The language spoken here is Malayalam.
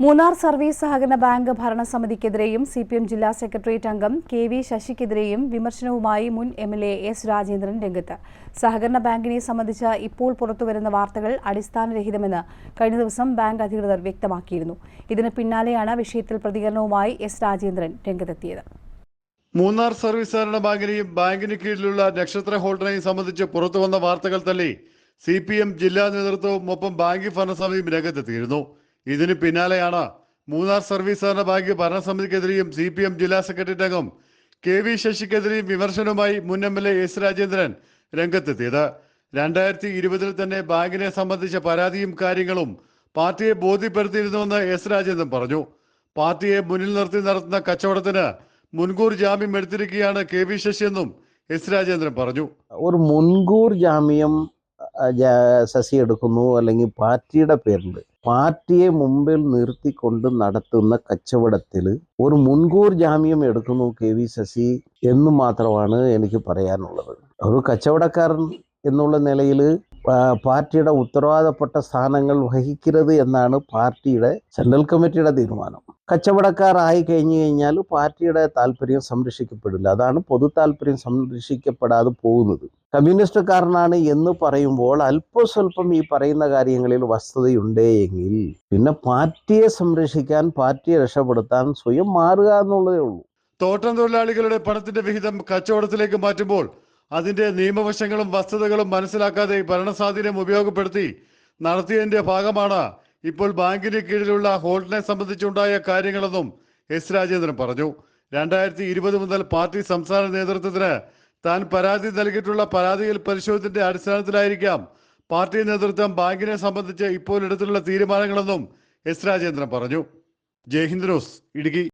മൂന്നാർ സർവീസ് സഹകരണ ബാങ്ക് ഭരണസമിതിക്കെതിരെയും സി പി എം ജില്ലാ സെക്രട്ടേറിയറ്റ് അംഗം കെ വി ശശിക്കെതിരെയും വിമർശനവുമായി മുൻ M L A S Rajendran രംഗത്ത്. സഹകരണ ബാങ്കിനെ സംബന്ധിച്ച് ഇപ്പോൾ പുറത്തുവരുന്ന വാർത്തകൾ അടിസ്ഥാനരഹിതമെന്ന് കഴിഞ്ഞ ദിവസം ബാങ്ക് അധികൃതർ വ്യക്തമാക്കിയിരുന്നു. ഇതിന് പിന്നാലെയാണ് വിഷയത്തിൽ പ്രതികരണവുമായി എസ് രാജേന്ദ്രൻ രംഗത്തെത്തിയത്. മൂന്നാർ സർവീസ് സഹകരണ ബാങ്കിനെയും ബാങ്കിന് കീഴിലുള്ള നക്ഷത്ര ഹോൾഡറിനെയും സംബന്ധിച്ച് പുറത്തുവന്ന വാർത്തകൾ തള്ളി സി പി എം ജില്ലാ നേതൃത്വവും ഒപ്പം ബാങ്ക് ഭരണസമിതിയും രംഗത്തെത്തിയിരുന്നു. ഇതിന് പിന്നാലെയാണ് മൂന്നാർ സർവീസ് സഹകരണ ബാങ്ക് ഭരണസമിതിക്കെതിരെയും സി പി എം ജില്ലാ സെക്രട്ടറി അംഗം കെ വി ശശിക്കെതിരെയും വിമർശനവുമായി മുൻ M L A S Rajendran രംഗത്തെത്തിയത്. രണ്ടായിരത്തി ഇരുപതിൽ തന്നെ ബാങ്കിനെ സംബന്ധിച്ച പരാതിയും കാര്യങ്ങളും പാർട്ടിയെ ബോധ്യപ്പെടുത്തിയിരുന്നുവെന്ന് എസ് രാജേന്ദ്രൻ പറഞ്ഞു. പാർട്ടിയെ മുന്നിൽ നിർത്തി നടത്തുന്ന കച്ചവടത്തിന് മുൻകൂർ ജാമ്യം എടുത്തിരിക്കുകയാണ് കെ വി എന്നും എസ് രാജേന്ദ്രൻ പറഞ്ഞു. ഒരു മുൻകൂർ ജാമ്യം ശശി എടുക്കുന്നു അല്ലെങ്കിൽ പാർട്ടിയുടെ പേരിൽ പാർട്ടിയെ മുമ്പിൽ നിർത്തിക്കൊണ്ട് നടത്തുന്ന കച്ചവടത്തിൽ ഒരു മുൻകൂർ ജാമ്യം എടുക്കുന്നു കെ വി ശശി എന്ന് മാത്രമാണ് എനിക്ക് പറയാനുള്ളത്. ഒരു കച്ചവടക്കാരൻ എന്നുള്ള നിലയിൽ പാർട്ടിയുടെ ഉത്തരവാദപ്പെട്ട സ്ഥാനങ്ങൾ വഹിക്കരുത് എന്നാണ് പാർട്ടിയുടെ സെൻട്രൽ കമ്മിറ്റിയുടെ തീരുമാനം. കച്ചവടക്കാരായി കഴിഞ്ഞു കഴിഞ്ഞാൽ പാർട്ടിയുടെ താല്പര്യം സംരക്ഷിക്കപ്പെടില്ല. അതാണ് പൊതു താല്പര്യം സംരക്ഷിക്കപ്പെടാതെ പോകുന്നത്. കമ്മ്യൂണിസ്റ്റുകാരനാണ് എന്ന് പറയുമ്പോൾ അല്പസ്വല്പം ഈ പറയുന്ന കാര്യങ്ങളിൽ വസ്തുതയുണ്ടേ എങ്കിൽ പിന്നെ പാർട്ടിയെ സംരക്ഷിക്കാൻ പാർട്ടിയെ രക്ഷപ്പെടുത്താൻ സ്വയം മാറുക എന്നുള്ളതേ ഉള്ളൂ. തോട്ടം തൊഴിലാളികളുടെ പണത്തിന്റെ വിഹിതം കച്ചവടത്തിലേക്ക് മാറ്റുമ്പോൾ അതിന്റെ നിയമവശങ്ങളും വസ്തുതകളും മനസ്സിലാക്കാതെ ഭരണസ്വാധീനം ഉപയോഗപ്പെടുത്തി നടത്തിയതിന്റെ ഭാഗമാണ് ഇപ്പോൾ ബാങ്കിന് കീഴിലുള്ള ഹോൾഡിനെ സംബന്ധിച്ചുണ്ടായ കാര്യങ്ങളെന്നും എസ് രാജേന്ദ്രൻ പറഞ്ഞു. രണ്ടായിരത്തി ഇരുപത് മുതൽ പാർട്ടി സംസ്ഥാന നേതൃത്വത്തിന് താൻ പരാതി നൽകിയിട്ടുള്ള പരാതിയിൽ പരിശോധനയുടെ അടിസ്ഥാനത്തിലായിരിക്കാം. പാർട്ടി നേതൃത്വം ബാങ്കിനെ സംബന്ധിച്ച് ഇപ്പോൾ എടുത്തിട്ടുള്ള തീരുമാനങ്ങളെന്നും എസ് രാജേന്ദ്രൻ പറഞ്ഞു. ജയ്ഹിന്ദ് ന്യൂസ് ഇടുക്കി.